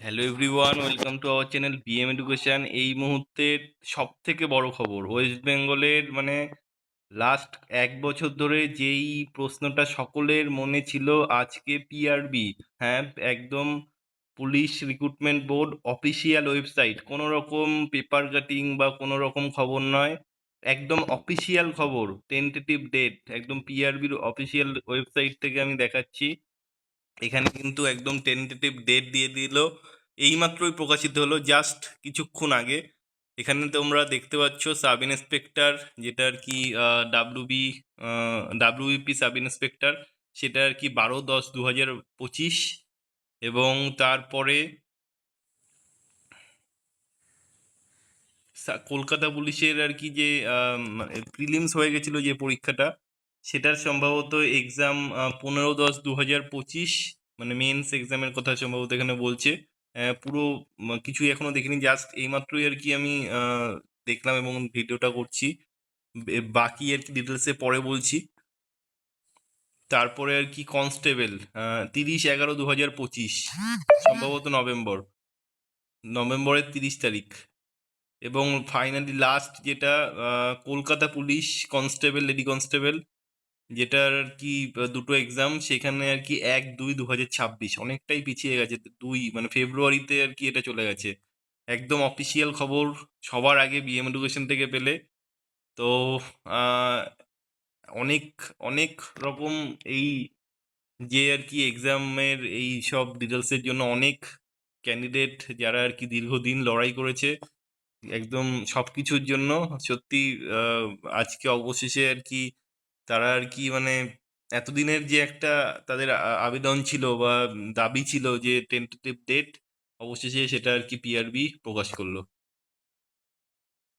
Hello everyone welcome to our channel BM education এই মুহূর্তের সব থেকে বড় খবর ওয়েস্ট বেঙ্গলের মানে লাস্ট এক বছর ধরে যেই প্রশ্নটা সকলের মনে ছিল, আজকে পিআরবি হ্যাঁ একদম police recruitment board official website কোনো রকম পেপার কাটিং বা কোনো রকম খবর নয়, একদম অফিসিয়াল খবর টেন্টেটিভ ডেট একদম পিআরবির অফিসিয়াল ওয়েবসাইট থেকে আমি দেখাচ্ছি। এখানে কিন্তু একদম টেন্টেটিভ ডেট দিয়ে দিল। এইমাত্রই প্রকাশিত হলো জাস্ট কিছুক্ষণ আগে। এখানে তোমরা দেখতে পাচ্ছ সাব ইন্সপেক্টর যেটা আর কি ডাব্লিউবি ডাব্লিউবিপি সাব ইন্সপেক্টর সেটা আর কি বারো দশ দু হাজার পঁচিশ। এবং তারপরে কলকাতা পুলিশের আর কি যে প্রিলিমস হয়ে গেছিল যে পরীক্ষাটা, সেটার সম্ভবত এক্সাম পনেরো দশ দু হাজার পঁচিশ। মানে মেন্স এক্সামের কথা সম্ভবত এখানে বলছে। পুরো কিছুই এখনও দেখিনি। জাস্ট এইমাত্রই আর কি আমি দেখলাম এবং ভিডিওটা করছি। বাকি আর কি ডিটেলসে পরে বলছি। তারপরে আর কি কনস্টেবল তিরিশ এগারো দু হাজার পঁচিশ, সম্ভবত নভেম্বর। নভেম্বরের তিরিশ তারিখ। এবং ফাইনালি লাস্ট যেটা Kolkata police constable lady constable যেটার আর কি দুটো এক্সাম সেখানে আর কি এক, দুই দু হাজার ছাব্বিশ। অনেকটাই পিছিয়ে গেছে। দুই মানে ফেব্রুয়ারিতে আর কি এটা চলে গেছে। একদম অফিসিয়াল খবর সবার আগে বিএম এডুকেশন থেকে পেলে। তো অনেক অনেক রকম এই যে আর কি এক্সামের এই সব ডিটেলসের জন্য অনেক ক্যান্ডিডেট যারা আর কি দীর্ঘদিন লড়াই করেছে, একদম সব কিছুর জন্য সত্যি আজকে অবশেষে আর কি তারা আর কি মানে এতদিনের যে একটা তাদের আবেদন ছিল বা দাবি ছিল যে টেন্টেটিভ ডেট অবশেষে সেটা আর কি পিআরবি প্রকাশ করল।